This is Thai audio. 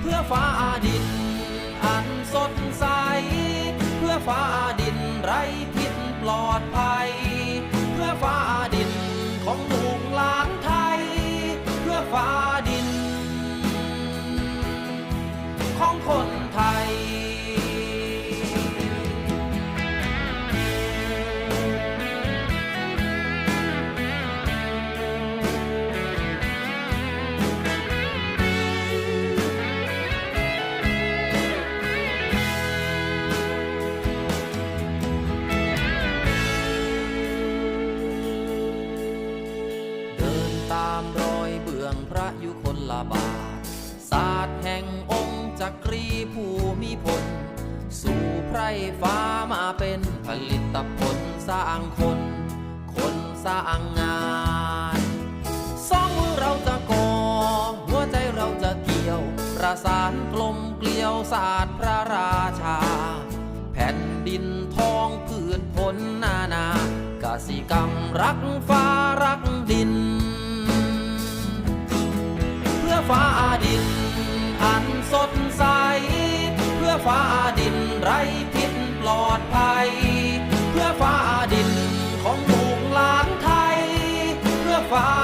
เพื่อฟ้าดิน อันสดใส เพื่อฟ้าดินไร้พิษปลอดภัย เพื่อฟ้าดินของลูกหลานไทย เพื่อฟ้าดิน ของคน ลบาทศาสตร์แห่งองค์จักรีผู้มีผล สู่ไพรฟ้ามาเป็นผลิตผลสร้างคน คนสร้างงานสองมือเราจะก่อหัวใจเราจะเกี่ยว ประสานกลมเกลียวศาสตร์พระราชา แผ่นดินทองพืชผลนานา กสิกรรมรักฟ้า่อฟ้าดินไร้พิษปลอดภัย เพื่อฟ้าดินของหมู่ล้านไทย เพื่อฟ้า